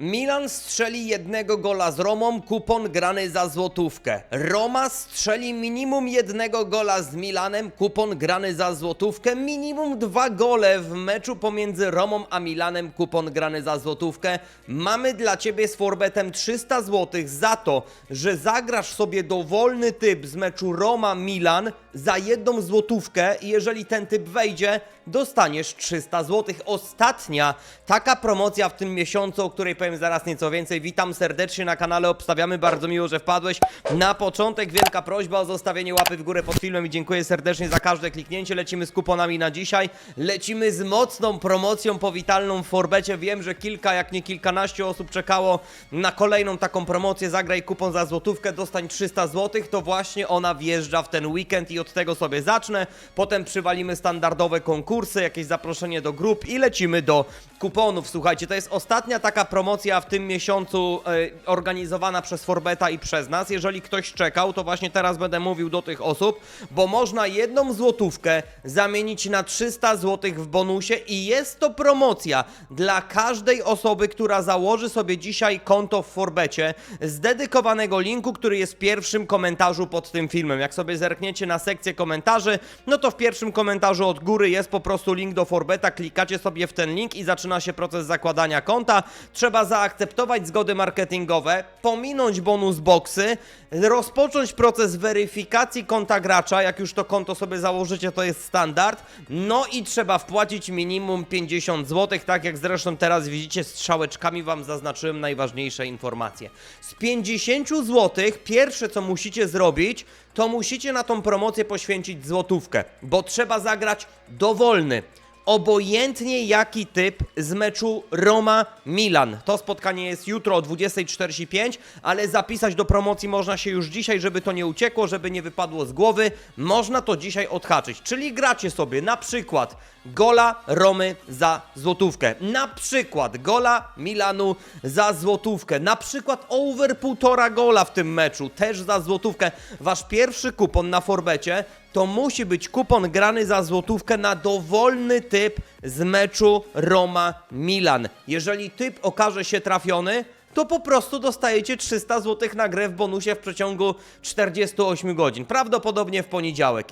Milan strzeli jednego gola z Romą, kupon grany za złotówkę. Roma strzeli minimum jednego gola z Milanem, kupon grany za złotówkę. Minimum dwa gole w meczu pomiędzy Romą a Milanem, kupon grany za złotówkę. Mamy dla Ciebie z Forbetem 300 zł za to, że zagrasz sobie dowolny typ z meczu Roma-Milan za jedną złotówkę i jeżeli ten typ wejdzie, dostaniesz 300 zł. Ostatnia taka promocja w tym miesiącu, o której powiem zaraz nieco więcej. Witam serdecznie na kanale Obstawiamy. Bardzo miło, że wpadłeś. Na początek wielka prośba o zostawienie łapy w górę pod filmem i dziękuję serdecznie za każde kliknięcie. Lecimy z kuponami na dzisiaj. Lecimy z mocną promocją powitalną w Forbecie. Wiem, że kilka, jak nie kilkanaście osób czekało na kolejną taką promocję. Zagraj kupon za złotówkę, dostań 300 zł. To właśnie ona wjeżdża w ten weekend i od tego sobie zacznę. Potem przywalimy standardowe konkursy, jakieś zaproszenie do grup i lecimy do kuponów. Słuchajcie, to jest ostatnia taka promocja w tym miesiącu e, organizowana przez Forbeta i przez nas. Jeżeli ktoś czekał, to właśnie teraz będę mówił do tych osób, bo można jedną złotówkę zamienić na 300 zł w bonusie i jest to promocja dla każdej osoby, która założy sobie dzisiaj konto w Forbecie z dedykowanego linku, który jest w pierwszym komentarzu pod tym filmem. Jak sobie zerkniecie na sekcję komentarzy, no to w pierwszym komentarzu od góry jest po prostu link do Forbeta, klikacie sobie w ten link i zaczyna się proces zakładania konta. Trzeba zaakceptować zgody marketingowe, pominąć bonus boxy, rozpocząć proces weryfikacji konta gracza, jak już to konto sobie założycie, to jest standard. No i trzeba wpłacić minimum 50 zł, tak jak zresztą teraz widzicie, strzałeczkami wam zaznaczyłem najważniejsze informacje. Z 50 zł pierwsze co musicie zrobić, to musicie na tą promocję poświęcić złotówkę, bo trzeba zagrać dowolny obojętnie jaki typ z meczu Roma-Milan. To spotkanie jest jutro o 20.45, ale zapisać do promocji można się już dzisiaj, żeby to nie uciekło, żeby nie wypadło z głowy. Można to dzisiaj odhaczyć. Czyli gracie sobie na przykład gola Romy za złotówkę, na przykład gola Milanu za złotówkę, na przykład over półtora gola w tym meczu, też za złotówkę. Wasz pierwszy kupon na Forbecie to musi być kupon grany za złotówkę na dowolny typ z meczu Roma-Milan. Jeżeli typ okaże się trafiony, to po prostu dostajecie 300 zł na grę w bonusie w przeciągu 48 godzin. Prawdopodobnie w poniedziałek.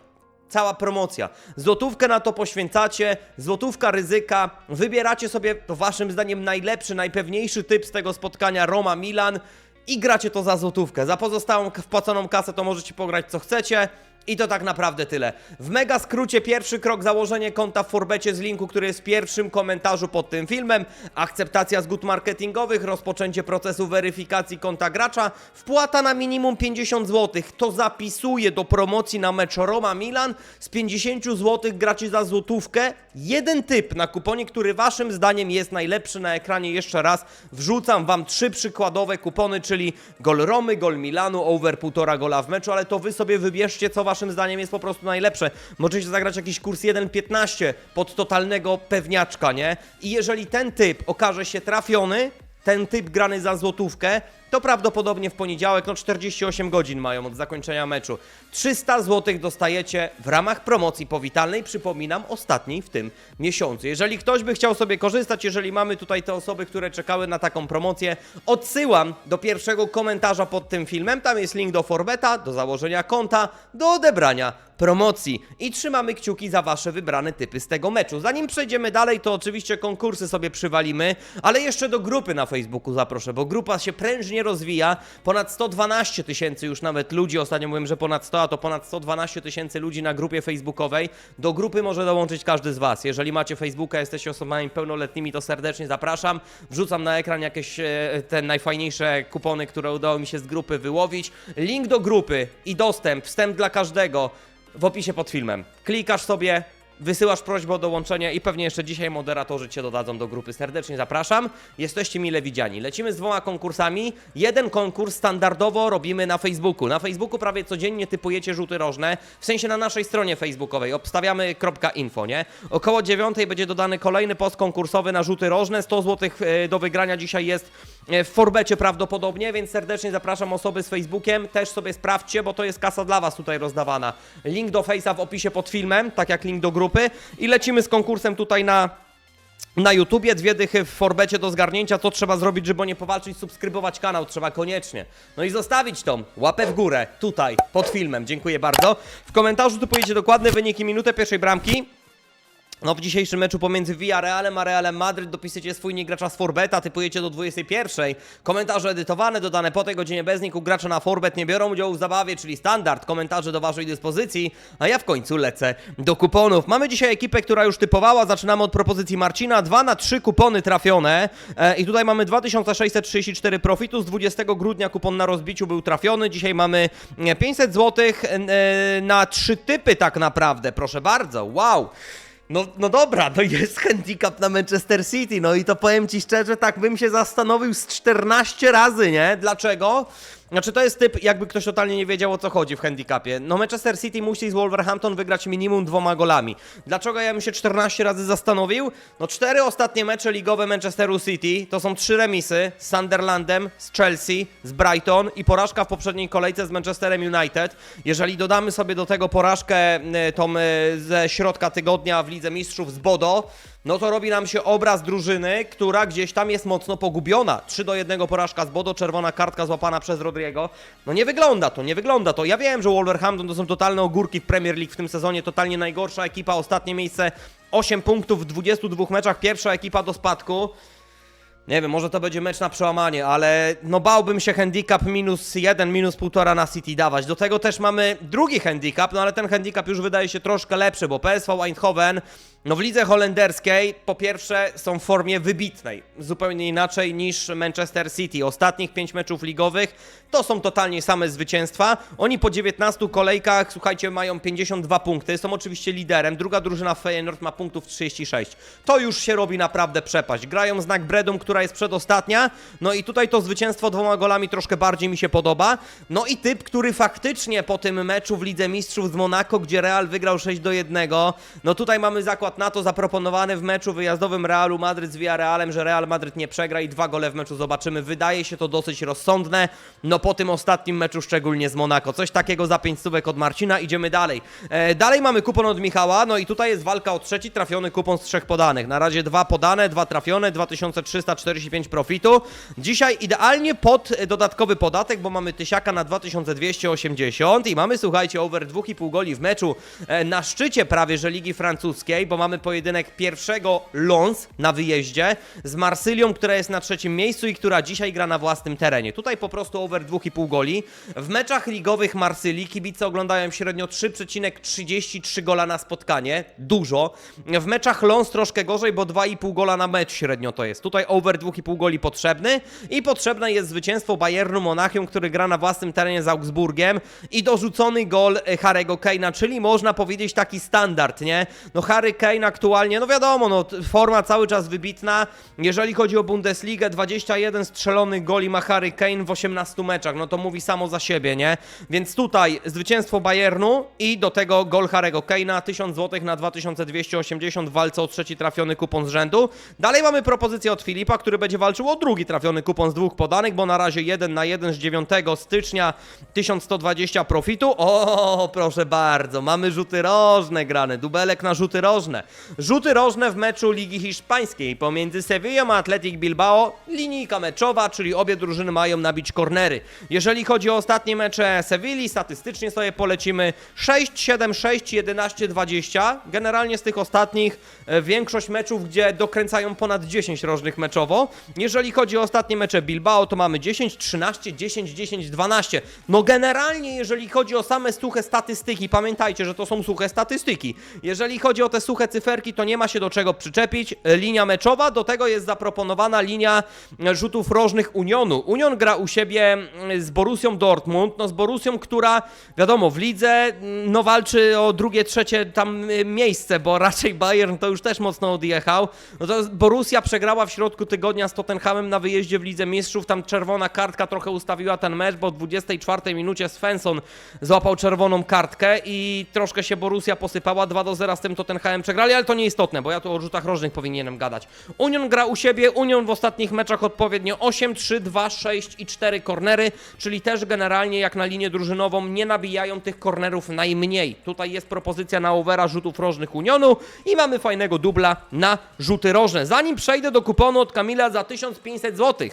Cała promocja. Złotówkę na to poświęcacie, złotówka ryzyka, wybieracie sobie to waszym zdaniem najlepszy, najpewniejszy typ z tego spotkania Roma-Milan i gracie to za złotówkę. Za pozostałą wpłaconą kasę to możecie pograć co chcecie. I to tak naprawdę tyle. W mega skrócie pierwszy krok założenie konta w Forbecie z linku, który jest w pierwszym komentarzu pod tym filmem. Akceptacja zgód marketingowych, rozpoczęcie procesu weryfikacji konta gracza, wpłata na minimum 50 zł. To zapisuje do promocji na mecz Roma Milan. Z 50 zł gracie za złotówkę. Jeden typ na kuponie, który waszym zdaniem jest najlepszy na ekranie. Jeszcze raz wrzucam wam trzy przykładowe kupony, czyli gol Romy, gol Milanu, over 1,5 gola w meczu, ale to wy sobie wybierzcie, co waszym zdaniem jest po prostu najlepsze. Możecie zagrać jakiś kurs 1,15 pod totalnego pewniaczka, nie? I jeżeli ten typ okaże się trafiony, ten typ grany za złotówkę, to prawdopodobnie w poniedziałek, no 48 godzin mają od zakończenia meczu. 300 zł dostajecie w ramach promocji powitalnej, przypominam, ostatniej w tym miesiącu. Jeżeli ktoś by chciał sobie korzystać, jeżeli mamy tutaj te osoby, które czekały na taką promocję, odsyłam do pierwszego komentarza pod tym filmem. Tam jest link do Forbeta, do założenia konta, do odebrania promocji i trzymamy kciuki za wasze wybrane typy z tego meczu. Zanim przejdziemy dalej, to oczywiście konkursy sobie przywalimy, ale jeszcze do grupy na Facebooku zaproszę, bo grupa się prężnie rozwija. Ponad 112 tysięcy już nawet ludzi, ostatnio mówiłem, że ponad 100, a to ponad 112 tysięcy ludzi na grupie facebookowej. Do grupy może dołączyć każdy z was. Jeżeli macie Facebooka, jesteście osobami pełnoletnimi, to serdecznie zapraszam. Wrzucam na ekran jakieś e, te najfajniejsze kupony, które udało mi się z grupy wyłowić. Link do grupy i dostęp, wstęp dla każdego w opisie pod filmem. Klikasz sobie, wysyłasz prośbę o dołączenie i pewnie jeszcze dzisiaj moderatorzy Cię dodadzą do grupy. Serdecznie zapraszam. Jesteście mile widziani. Lecimy z dwoma konkursami. Jeden konkurs standardowo robimy na Facebooku. Na Facebooku prawie codziennie typujecie rzuty rożne, w sensie na naszej stronie facebookowej, obstawiamy.info, nie? Około dziewiątej będzie dodany kolejny post konkursowy na rzuty rożne. 100 zł do wygrania dzisiaj jest e, w Forbecie prawdopodobnie, więc serdecznie zapraszam osoby z Facebookiem. Też sobie sprawdźcie, bo to jest kasa dla Was tutaj rozdawana. Link do Face'a w opisie pod filmem, tak jak link do grupy. I lecimy z konkursem tutaj na na YouTubie, dwie dychy w Forbecie do zgarnięcia. Co trzeba zrobić, żeby nie powalczyć? Subskrybować kanał trzeba koniecznie. No i zostawić tą łapę w górę, tutaj, pod filmem. Dziękuję bardzo. W komentarzu tu pojedzie dokładne wyniki minutę pierwszej bramki. No w dzisiejszym meczu pomiędzy Villarrealem a Realem Madryt dopiszecie swój nick gracza z Forbeta, typujecie do 21. Komentarze edytowane, dodane po tej godzinie bez niku gracza na Forbet nie biorą udziału w zabawie, czyli standard. Komentarze do waszej dyspozycji, a ja w końcu lecę do kuponów. Mamy dzisiaj ekipę, która już typowała, zaczynamy od propozycji Marcina. 2 na 3 kupony trafione e, i tutaj mamy 2634 profitu. Z 20 grudnia kupon na rozbiciu był trafiony. Dzisiaj mamy e, 500 zł e, na trzy typy tak naprawdę, proszę bardzo. Wow! No, no dobra, no jest handicap na Manchester City, no i to powiem ci szczerze, tak bym się zastanowił z 14 razy, nie? Dlaczego? Znaczy to jest typ, jakby ktoś totalnie nie wiedział o co chodzi w handicapie. No Manchester City musi z Wolverhampton wygrać minimum dwoma golami. Dlaczego ja bym się 14 razy zastanowił? No cztery ostatnie mecze ligowe Manchesteru City to są trzy remisy z Sunderlandem, z Chelsea, z Brighton i porażka w poprzedniej kolejce z Manchesterem United. Jeżeli dodamy sobie do tego porażkę e, tą e, ze środka tygodnia w Lidze Mistrzów z Bodo, no to robi nam się obraz drużyny, która gdzieś tam jest mocno pogubiona. 3 do 1 porażka z Bodo, czerwona kartka złapana przez Rodriego. No nie wygląda to, nie wygląda to. Ja wiem, że Wolverhampton to są totalne ogórki w Premier League w tym sezonie, totalnie najgorsza ekipa, ostatnie miejsce 8 punktów w 22 meczach, pierwsza ekipa do spadku. Nie wiem, może to będzie mecz na przełamanie, ale no bałbym się handicap minus 1, minus 1,5 na City dawać. Do tego też mamy drugi handicap, no ale ten handicap już wydaje się troszkę lepszy, bo PSV Eindhoven, no w lidze holenderskiej po pierwsze są w formie wybitnej, zupełnie inaczej niż Manchester City. Ostatnich 5 meczów ligowych to są totalnie same zwycięstwa. Oni po 19 kolejkach, słuchajcie, mają 52 punkty, są oczywiście liderem. Druga drużyna Feyenoord ma punktów 36. To już się robi naprawdę przepaść. Grają znak Bredum, która jest przedostatnia. No i tutaj to zwycięstwo dwoma golami troszkę bardziej mi się podoba. No i typ, który faktycznie po tym meczu w Lidze Mistrzów z Monako, gdzie Real wygrał 6 do 1, no tutaj mamy zakład na to zaproponowany w meczu wyjazdowym Realu Madryt z Villarrealem, że Real Madryt nie przegra i dwa gole w meczu zobaczymy. Wydaje się to dosyć rozsądne. No po tym ostatnim meczu szczególnie z Monako. Coś takiego za 5 stówek od Marcina. Idziemy dalej. E, dalej mamy kupon od Michała. No i tutaj jest walka o trzeci trafiony kupon z trzech podanych. Na razie dwa podane, dwa trafione, 2345 profitu. Dzisiaj idealnie pod e, dodatkowy podatek, bo mamy tysiaka na 2280 i mamy, słuchajcie, over 2,5 goli w meczu e, na szczycie prawie, że Ligi Francuskiej, bo mamy pojedynek pierwszego Lons na wyjeździe z Marsylią, która jest na trzecim miejscu i która dzisiaj gra na własnym terenie. Tutaj po prostu over 2,5 goli. W meczach ligowych Marsylii kibice oglądają średnio 3,33 gola na spotkanie. Dużo. W meczach Lons troszkę gorzej, bo 2,5 gola na mecz średnio to jest. Tutaj over 2,5 goli potrzebny i potrzebne jest zwycięstwo Bayernu Monachium, który gra na własnym terenie z Augsburgiem i dorzucony gol e, Harry'ego Kane'a, czyli można powiedzieć taki standard, nie? No Harry Kane aktualnie, no wiadomo, no forma cały czas wybitna. Jeżeli chodzi o Bundesligę, 21 strzelonych goli ma Harry Kane w 18 meczach, no to mówi samo za siebie, nie? Więc tutaj zwycięstwo Bayernu i do tego gol Harry'ego Kane'a, 1000 zł na 2280 w walce o trzeci trafiony kupon z rzędu. Dalej mamy propozycję od Filipa, który będzie walczył o drugi trafiony kupon z dwóch podanych, bo na razie 1 na 1 z 9 stycznia 1120 profitu. O, proszę bardzo, mamy rzuty rożne grane, dubelek na rzuty rożne. Rzuty rożne w meczu Ligi Hiszpańskiej pomiędzy Sevillą a Athletic Bilbao. Linijka meczowa, czyli obie drużyny mają nabić kornery. Jeżeli chodzi o ostatnie mecze Sewilli, statystycznie sobie polecimy 6, 7, 6, 11, 20. Generalnie z tych ostatnich e, większość meczów, gdzie dokręcają ponad 10 rożnych meczowo. Jeżeli chodzi o ostatnie mecze Bilbao, to mamy 10, 13, 10, 10, 12. No generalnie, jeżeli chodzi o same suche statystyki, pamiętajcie, że to są suche statystyki. Jeżeli chodzi o te suche cyferki, to nie ma się do czego przyczepić. Linia meczowa, do tego jest zaproponowana linia rzutów rożnych Unionu. Union gra u siebie mm, z Borussią Dortmund, no z Borussią, która wiadomo, w lidze mm, no walczy o drugie, trzecie tam y, miejsce, bo raczej Bayern to już też mocno odjechał. No to przegrała w środku tygodnia z Tottenhamem na wyjeździe w Lidze Mistrzów. Tam czerwona kartka trochę ustawiła ten mecz, bo w 24 minucie Svensson złapał czerwoną kartkę i troszkę się Borussia posypała. 2 do 0 z tym Tottenhamem przegrali, ale to nieistotne, bo ja tu o rzutach rożnych powinienem gadać. Union gra u siebie, Union w ostatnich meczach odpowiednio 8, 3, 2, 6 i 4 kornery, czyli też generalnie jak na linię drużynową nie nabijają tych kornerów najmniej. Tutaj jest propozycja na overa rzutów rożnych Unionu i mamy fajnego dubla na rzuty rożne. Zanim przejdę do kuponu od Kamila za 1500 zł.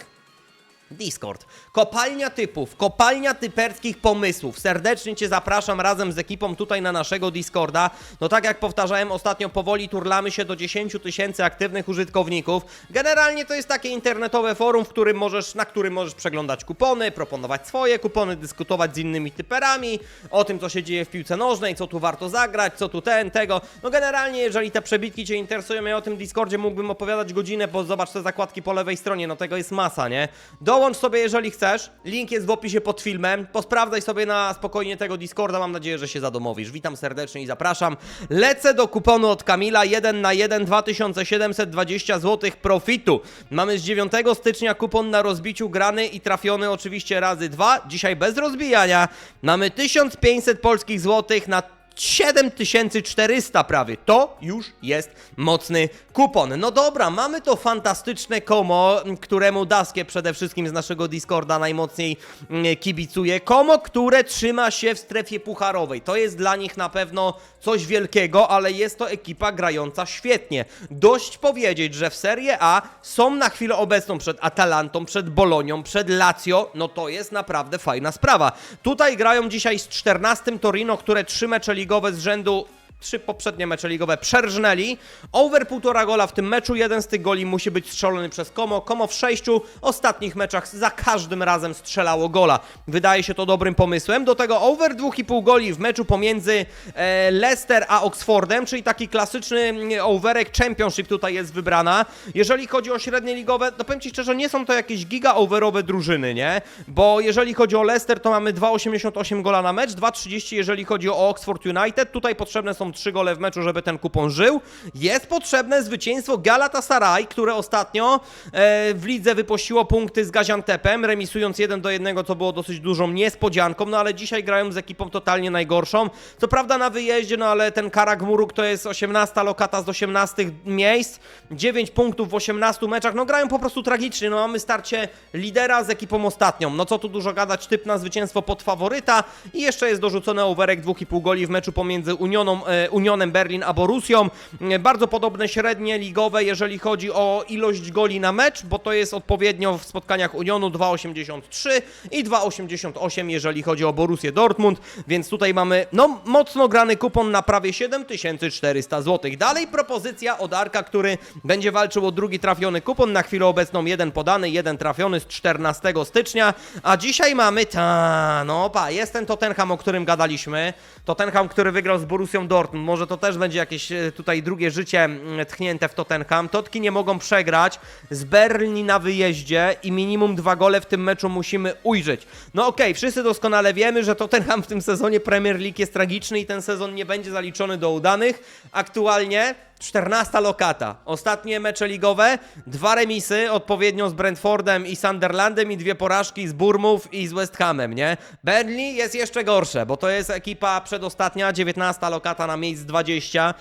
Discord. Kopalnia typów, kopalnia typerskich pomysłów. Serdecznie Cię zapraszam razem z ekipą tutaj na naszego Discorda. No tak jak powtarzałem ostatnio, powoli turlamy się do 10 tysięcy aktywnych użytkowników. Generalnie to jest takie internetowe forum, w którym możesz, na którym możesz przeglądać kupony, proponować swoje kupony, dyskutować z innymi typerami o tym, co się dzieje w piłce nożnej, co tu warto zagrać, co tu ten, tego. No generalnie, jeżeli te przebitki Cię interesują, ja o tym Discordzie mógłbym opowiadać godzinę, bo zobacz te zakładki po lewej stronie, no tego jest masa, nie? Dołącz sobie, jeżeli chcesz. Link jest w opisie pod filmem. Posprawdzaj sobie na spokojnie tego Discorda. Mam nadzieję, że się zadomowisz. Witam serdecznie i zapraszam. Lecę do kuponu od Kamila 1 na 1 2720 zł profitu. Mamy z 9 stycznia kupon na rozbiciu grany i trafiony oczywiście razy 2. Dzisiaj bez rozbijania. Mamy 1500 polskich złotych na 7400 prawie. To już jest mocny kupon. No dobra, mamy to fantastyczne komo, któremu Daskie przede wszystkim z naszego Discorda najmocniej mm, kibicuje. Komo, które trzyma się w strefie pucharowej. To jest dla nich na pewno coś wielkiego, ale jest to ekipa grająca świetnie. Dość powiedzieć, że w Serie A są na chwilę obecną przed Atalantą, przed Bolonią, przed Lazio. No to jest naprawdę fajna sprawa. Tutaj grają dzisiaj z 14 Torino, które trzy mecze ligowe z rzędu trzy poprzednie mecze ligowe przerżnęli. Over półtora gola w tym meczu, jeden z tych goli musi być strzelony przez Komo. Komo w sześciu ostatnich meczach za każdym razem strzelało gola. Wydaje się to dobrym pomysłem. Do tego over 2,5 goli w meczu pomiędzy e, Leicester a Oxfordem, czyli taki klasyczny mm, overek Championship tutaj jest wybrana. Jeżeli chodzi o średnie ligowe, to powiem Ci szczerze, nie są to jakieś giga overowe drużyny, nie? Bo jeżeli chodzi o Leicester, to mamy 2,88 gola na mecz, 2,30 jeżeli chodzi o Oxford United. Tutaj potrzebne są 3 gole w meczu, żeby ten kupon żył. Jest potrzebne zwycięstwo Galatasaray, które ostatnio e, w lidze wypuściło punkty z Gaziantepem, remisując 1 do 1, co było dosyć dużą niespodzianką, no ale dzisiaj grają z ekipą totalnie najgorszą. Co prawda na wyjeździe, no ale ten Karagmuruk to jest 18 lokata z 18 miejsc, 9 punktów w 18 meczach, no grają po prostu tragicznie, no mamy starcie lidera z ekipą ostatnią, no co tu dużo gadać, typ na zwycięstwo pod faworyta i jeszcze jest dorzucony overek 2,5 goli w meczu pomiędzy Unioną, e, Unionem Berlin a Borussią. E, Bardzo podobne średnie ligowe, jeżeli chodzi o ilość goli na mecz, bo to jest odpowiednio w spotkaniach Unionu 2,83 i 2,88, jeżeli chodzi o Borussię Dortmund, więc tutaj mamy no mocno grany kupon na prawie 7400 zł. Dalej propozycja od Arka, który będzie walczył o drugi trafiony kupon, na chwilę obecną jeden podany, jeden trafiony z 14 stycznia, a dzisiaj mamy ta, no pa, jest ten Tottenham, o którym gadaliśmy, Tottenham, który wygrał z Borussią Dortmund, może to też będzie jakieś e, tutaj drugie życie tchnięte w Tottenham, Totki nie mogą przegrać z Berlin na wyjeździe i minimum dwa gole w tym meczu musimy ujrzeć. No okej, wszyscy doskonale wiemy, że Tottenham w tym sezonie Premier League jest tragiczny i ten sezon nie będzie zaliczony do udanych. Aktualnie 14 lokata. Ostatnie mecze ligowe, dwa remisy, odpowiednio z Brentfordem i Sunderlandem i dwie porażki z Burmów i z West Hamem, nie? Burnley jest jeszcze gorsze, bo to jest ekipa przedostatnia, 19 lokata na miejsc 20.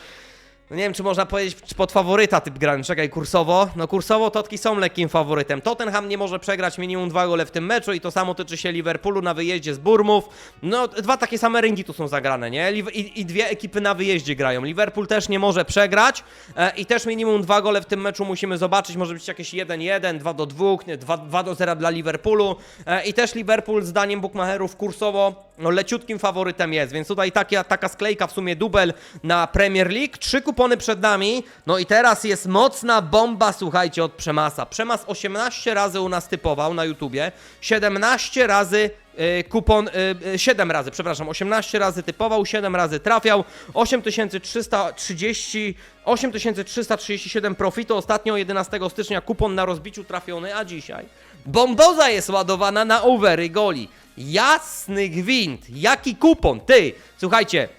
No nie wiem, czy można powiedzieć czy pod faworyta typ grany. Czekaj, kursowo. No kursowo Totki są lekkim faworytem. Tottenham nie może przegrać minimum dwa gole w tym meczu i to samo tyczy się Liverpoolu na wyjeździe z Burmów. No, dwa takie same ringi tu są zagrane, nie? I, I dwie ekipy na wyjeździe grają. Liverpool też nie może przegrać e, i też minimum dwa gole w tym meczu musimy zobaczyć. Może być jakieś 1-1, 2 do 2, nie, 2, 2 do 0 dla Liverpoolu. E, I też Liverpool zdaniem bookmacherów kursowo no, leciutkim faworytem jest, więc tutaj taka, taka sklejka w sumie dubel na Premier League. Trzy kupony przed nami. No i teraz jest mocna bomba, słuchajcie, od Przemasa. Przemas 18 razy u nas typował na YouTubie, 17 razy y, kupon, y, y, 7 razy, przepraszam, 18 razy typował, 7 razy trafiał, 8330, 8337 profitu, ostatnio 11 stycznia kupon na rozbiciu trafiony, a dzisiaj bomboza jest ładowana na overy goli. Jasny gwint, jaki kupon, ty, słuchajcie,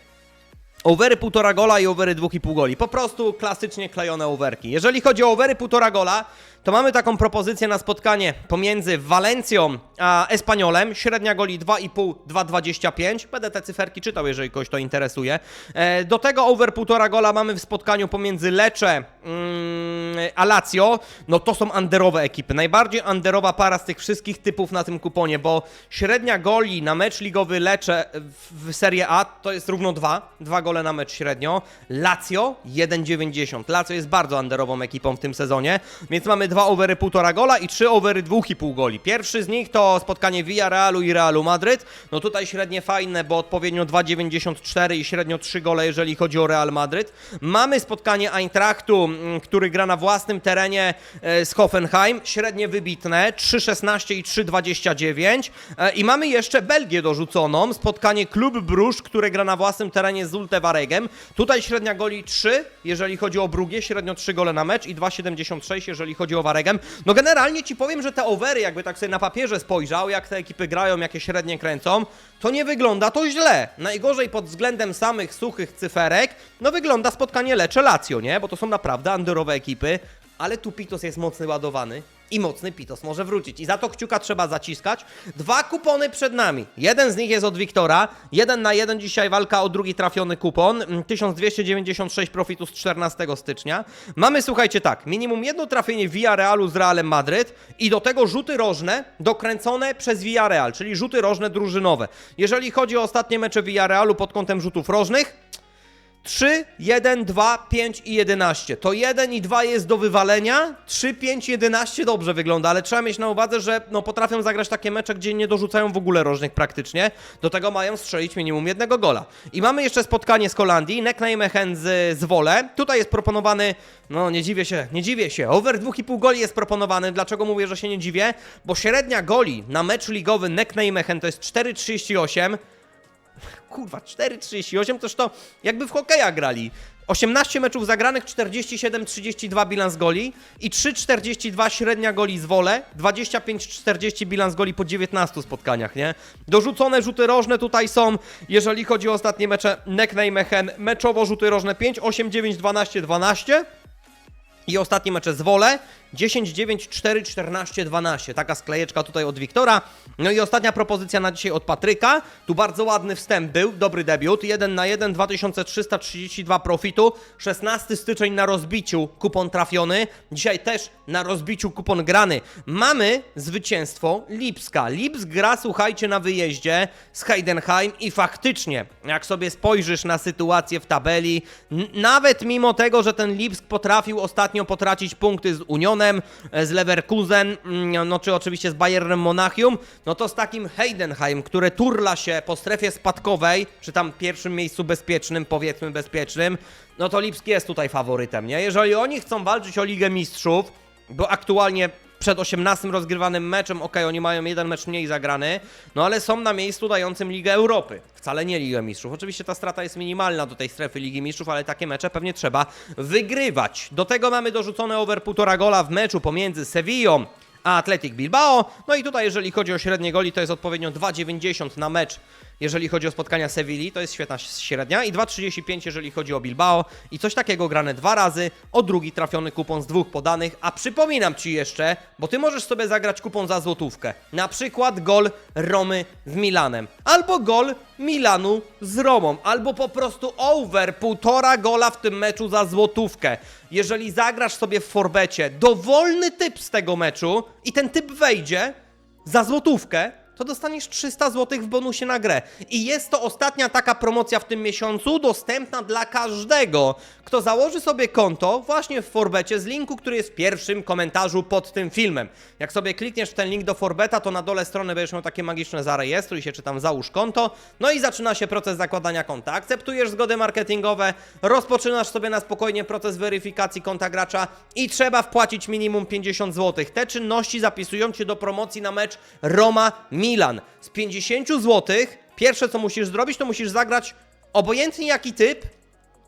Overy półtora gola i overy 2,5 goli. Po prostu klasycznie klejone overki. Jeżeli chodzi o overy półtora gola, to mamy taką propozycję na spotkanie pomiędzy Walencją a Espaniolem. Średnia goli 2,5, 2,25. Będę te cyferki czytał, jeżeli kogoś to interesuje. E, do tego over 1,5 gola mamy w spotkaniu pomiędzy Lecce mm, a Lazio. No to są underowe ekipy. Najbardziej underowa para z tych wszystkich typów na tym kuponie, bo średnia goli na mecz ligowy Lecce w, w Serie A to jest równo 2. 2 gole na mecz średnio. Lazio 1,90. Lazio jest bardzo underową ekipą w tym sezonie, więc mamy dwa overy 1,5 gola i trzy overy 2,5 goli. Pierwszy z nich to spotkanie Villarealu i Realu Madryt. No tutaj średnie fajne, bo odpowiednio 2,94 i średnio 3 gole, jeżeli chodzi o Real Madryt. Mamy spotkanie Eintrachtu, mm, który gra na własnym terenie e, z Hoffenheim. Średnie wybitne 3,16 i 3,29. E, I mamy jeszcze Belgię dorzuconą. Spotkanie Klub Brusz, które gra na własnym terenie z Ultewaregem. Tutaj średnia goli 3, jeżeli chodzi o Brugię, średnio 3 gole na mecz i 2,76, jeżeli chodzi o No generalnie ci powiem, że te overy, jakby tak sobie na papierze spojrzał, jak te ekipy grają, jakie średnie kręcą, to nie wygląda to źle. Najgorzej pod względem samych suchych cyferek, no wygląda spotkanie Lecce Lazio, nie? Bo to są naprawdę underowe ekipy, ale tu Pitos jest mocny ładowany i mocny Pitos może wrócić. I za to kciuka trzeba zaciskać. Dwa kupony przed nami. Jeden z nich jest od Wiktora. Jeden na jeden dzisiaj walka o drugi trafiony kupon. Mm, 1296 profitu z 14 stycznia. Mamy, słuchajcie, tak, minimum jedno trafienie Villarrealu z Realem Madryt i do tego rzuty rożne dokręcone przez Villarreal, czyli rzuty rożne drużynowe. Jeżeli chodzi o ostatnie mecze Villarrealu pod kątem rzutów rożnych, 3, 1, 2, 5 i 11. To 1 i 2 jest do wywalenia. 3, 5, 11 dobrze wygląda, ale trzeba mieć na uwadze, że no, potrafią zagrać takie mecze, gdzie nie dorzucają w ogóle rożnych praktycznie. Do tego mają strzelić minimum jednego gola. I mamy jeszcze spotkanie z Holandii, Nijmegen z, z Wole. Tutaj jest proponowany, no nie dziwię się, nie dziwię się, over 2,5 goli jest proponowany. Dlaczego mówię, że się nie dziwię? Bo średnia goli na mecz ligowy Nijmegen to jest 4,38 kurwa, 4,38 toż to jakby w hokeja grali. 18 meczów zagranych, 47-32 bilans goli i 3,42 średnia goli z wole, 25-40 bilans goli po 19 spotkaniach, nie? Dorzucone rzuty rożne tutaj są, jeżeli chodzi o ostatnie mecze, Nek Nijmegen, meczowo rzuty rożne 5, 8, 9, 12, 12 i ostatnie mecze z Wole 10, 9, 4, 14, 12. Taka sklejeczka tutaj od Wiktora. No i ostatnia propozycja na dzisiaj od Patryka. Tu bardzo ładny wstęp był, dobry debiut. 1 na 1, 2332 profitu. 16 styczeń na rozbiciu, kupon trafiony. Dzisiaj też na rozbiciu kupon grany. Mamy zwycięstwo Lipska. Lips gra, słuchajcie, na wyjeździe z Heidenheim i faktycznie, jak sobie spojrzysz na sytuację w tabeli, nawet mimo tego, że ten Lipsk potrafił ostatnio potracić punkty z Unionem, e, z Leverkusen, mm, no czy oczywiście z Bayernem Monachium, no to z takim Heidenheim, które turla się po strefie spadkowej, czy tam pierwszym miejscu bezpiecznym, powiedzmy bezpiecznym, no to Lipsk jest tutaj faworytem, nie? Jeżeli oni chcą walczyć o Ligę Mistrzów, bo aktualnie przed 18 rozgrywanym meczem, ok, oni mają jeden mecz mniej zagrany, no ale są na miejscu dającym Ligę Europy. Wcale nie Ligę Mistrzów. Oczywiście ta strata jest minimalna do tej strefy Ligi Mistrzów, ale takie mecze pewnie trzeba wygrywać. Do tego mamy dorzucone over 1,5 gola w meczu pomiędzy Sevillą a Athletic Bilbao. No i tutaj, jeżeli chodzi o średnie goli, to jest odpowiednio 2,90 na mecz, jeżeli chodzi o spotkania Sewilli, to jest świetna średnia, i 2,35 jeżeli chodzi o Bilbao. I coś takiego grane dwa razy, o drugi trafiony kupon z dwóch podanych. A przypominam Ci jeszcze, bo Ty możesz sobie zagrać kupon za złotówkę. Na przykład gol Romy z Milanem, albo gol Milanu z Romą, albo po prostu over, półtora gola w tym meczu za złotówkę. Jeżeli zagrasz sobie w Forbecie dowolny typ z tego meczu i ten typ wejdzie za złotówkę, to dostaniesz 300 zł w bonusie na grę. I jest to ostatnia taka promocja w tym miesiącu, dostępna dla każdego, kto założy sobie konto właśnie w Forbecie z linku, który jest w pierwszym komentarzu pod tym filmem. Jak sobie klikniesz w ten link do Forbeta, to na dole strony będziesz miał takie magiczne zarejestruj się, czy tam załóż konto. No i zaczyna się proces zakładania konta. Akceptujesz zgody marketingowe, rozpoczynasz sobie na spokojnie proces weryfikacji konta gracza i trzeba wpłacić minimum 50 zł. Te czynności zapisują cię do promocji na mecz Roma-Milan. Z 50 zł pierwsze co musisz zrobić, to musisz zagrać obojętnie jaki typ,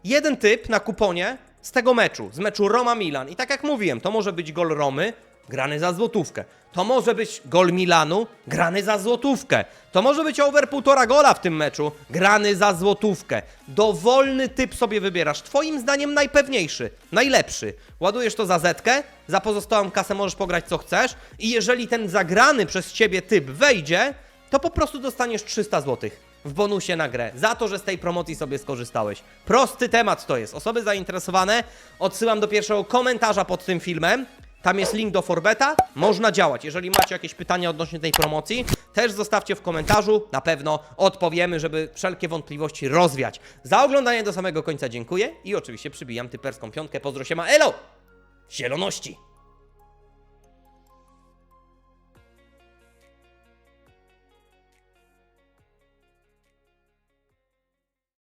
jeden typ na kuponie z tego meczu, z meczu Roma-Milan. I tak jak mówiłem, to może być gol Romy, grany za złotówkę. To może być gol Milanu, grany za złotówkę. To może być over półtora gola w tym meczu, grany za złotówkę. Dowolny typ sobie wybierasz. Twoim zdaniem najpewniejszy, najlepszy. Ładujesz to za zetkę, za pozostałą kasę możesz pograć co chcesz i jeżeli ten zagrany przez ciebie typ wejdzie, to po prostu dostaniesz 300 zł w bonusie na grę za to, że z tej promocji sobie skorzystałeś. Prosty temat to jest. Osoby zainteresowane odsyłam do pierwszego komentarza pod tym filmem. Tam jest link do Forbeta, można działać. Jeżeli macie jakieś pytania odnośnie tej promocji, też zostawcie w komentarzu, na pewno odpowiemy, żeby wszelkie wątpliwości rozwiać. Za oglądanie do samego końca dziękuję i oczywiście przybijam typerską piątkę. Pozdro się ma, elo! Zieloności!